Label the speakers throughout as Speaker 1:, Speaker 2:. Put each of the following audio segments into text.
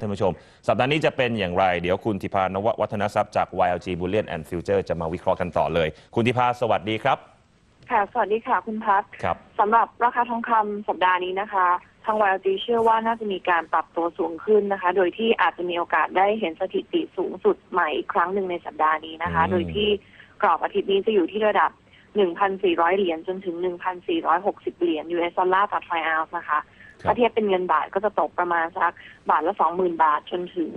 Speaker 1: ท่านผู้ชม สัปดาห์นี้จะเป็นอย่างไร เดี๋ยวคุณธิพานววัฒนทรัพย์จาก YLG Bullion and Future จะมาวิเคราะห์กันต่อเลย คุณธิพาสวัสดีครับ
Speaker 2: ค่ะ สวัสดีค่ะ คุณพัฒน์
Speaker 1: ครับ
Speaker 2: สำหรับราคาทองคำสัปดาห์นี้นะคะ ทาง YLG เชื่อว่าน่าจะมีการปรับตัวสูงขึ้นนะคะ โดยที่อาจจะมีโอกาสได้เห็นสถิติสูงสุดใหม่อีกครั้งหนึ่งในสัปดาห์นี้นะคะ
Speaker 1: อืม
Speaker 2: โดยที่กรอบอาทิตย์นี้จะอยู่ที่ระดับ 1,400 เหรียญจนถึง 1,460 เหรียญ US ดอลลาร์ต่อทรอยออนซ์นะคะถ้าเทียบเป็นเงินบาทก็จะตกประมาณสักบาทละ 20,000 บาทจนถึง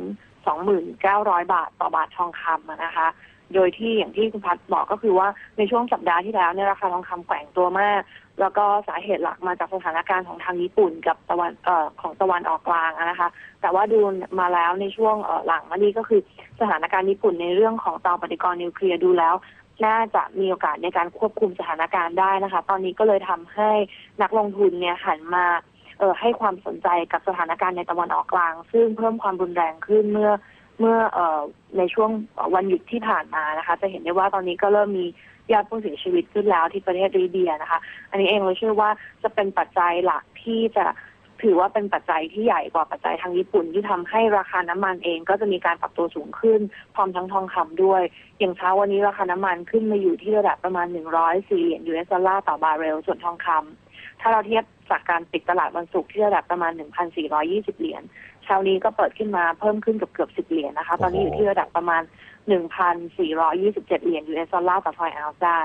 Speaker 2: 29,000บาทต่อบาททองคำอะนะคะ โดยที่อย่างที่คุณพัฒน์บอกก็คือว่าในช่วงสัปดาห์ที่แล้วเนี่ยราคาทองคำแกว่งตัวมาก แล้วก็สาเหตุหลักมาจากสถานการณ์ของทางญี่ปุ่นกับตะวันเอ่อของตะวันออกกลางอะนะคะ แต่ว่าดูมาแล้วในช่วงเอ่อหลังมานี้ก็คือสถานการณ์ญี่ปุ่นในเรื่องของเตาปฏิกรณ์นิวเคลียร์ดูแล้ว น่าจะมีโอกาสในการควบคุมสถานการณ์ได้นะคะ ตอนนี้ก็เลยทำให้นักลงทุนเนี่ยหันมาเออให้ความสนใจกับสถานการณ์ในตะวันออกกลาง ซึ่งเพิ่มความรุนแรงขึ้นเมื่อเมื่อเออในช่วงวันหยุดที่ผ่านมานะคะ จะเห็นได้ว่าตอนนี้ก็เริ่มมียอดผู้เสียชีวิตขึ้นแล้วที่ประเทศลีเบียนะคะ อันนี้เองเราเชื่อว่าจะเป็นปัจจัยหลักที่จะ ถือว่าเป็นปัจจัยที่ใหญ่กว่าปัจจัยทางญี่ปุ่น ที่ทำให้ราคาน้ำมันเองก็จะมีการปรับตัวสูงขึ้น พร้อมทั้งทองคำด้วย อย่างเช้าวันนี้ราคาน้ำมันขึ้นมาอยู่ที่ระดับประมาณ 104 เหรียญ US ดอลลาร์ต่อบาร์เรลส่วนทองคำถ้าเราเทียบ จากการปิดตลาดวันศุกร์ที่ระดับประมาณ 1,420 เหรียญเช้านี้ก็เปิดขึ้นมาเพิ่มขึ้นเกือบเกือบ10เหรียญนะคะ ตอนนี้อยู่ที่ระดับประมาณ 1,427 เหรียญ US ดอลลาร์ต่อทรอยออนซ์ได้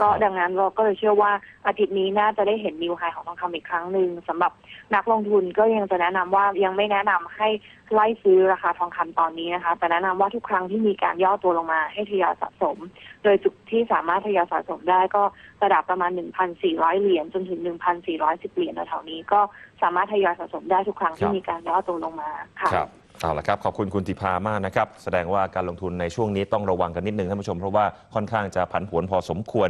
Speaker 2: ก็
Speaker 1: ครับ
Speaker 2: ดังนั้นเราก็เลยเชื่อว่าอาทิตย์นี้น่าจะได้เห็นนิวไฮของทองคำอีกครั้งหนึ่งสำหรับนักลงทุนก็ยังจะแนะนำว่ายังไม่แนะนำให้ไล่ซื้อราคาทองคำตอนนี้นะคะ แต่แนะนำว่าทุกครั้งที่มีการย่อตัวลงมาให้ทยอยสะสม โดยจุดที่สามารถทยอยสะสมได้ก็ระดับประมาณ 1,400 เหรียญจนถึง 1,410 เหรียญแถวๆนี้ก็สามารถทยอยสะสมได้ทุกครั้ง
Speaker 1: ค
Speaker 2: ที่
Speaker 1: รับ
Speaker 2: มีการย่อตัวลงมาค่ะ
Speaker 1: ครับเอาละครับขอบคุณคุณธิพามากนะครับ แสดงว่าการลงทุนในช่วงนี้ต้องระวังกันนิดนึงท่านผู้ชมเพราะว่าค่อนข้างจะผันผวนพอสมควร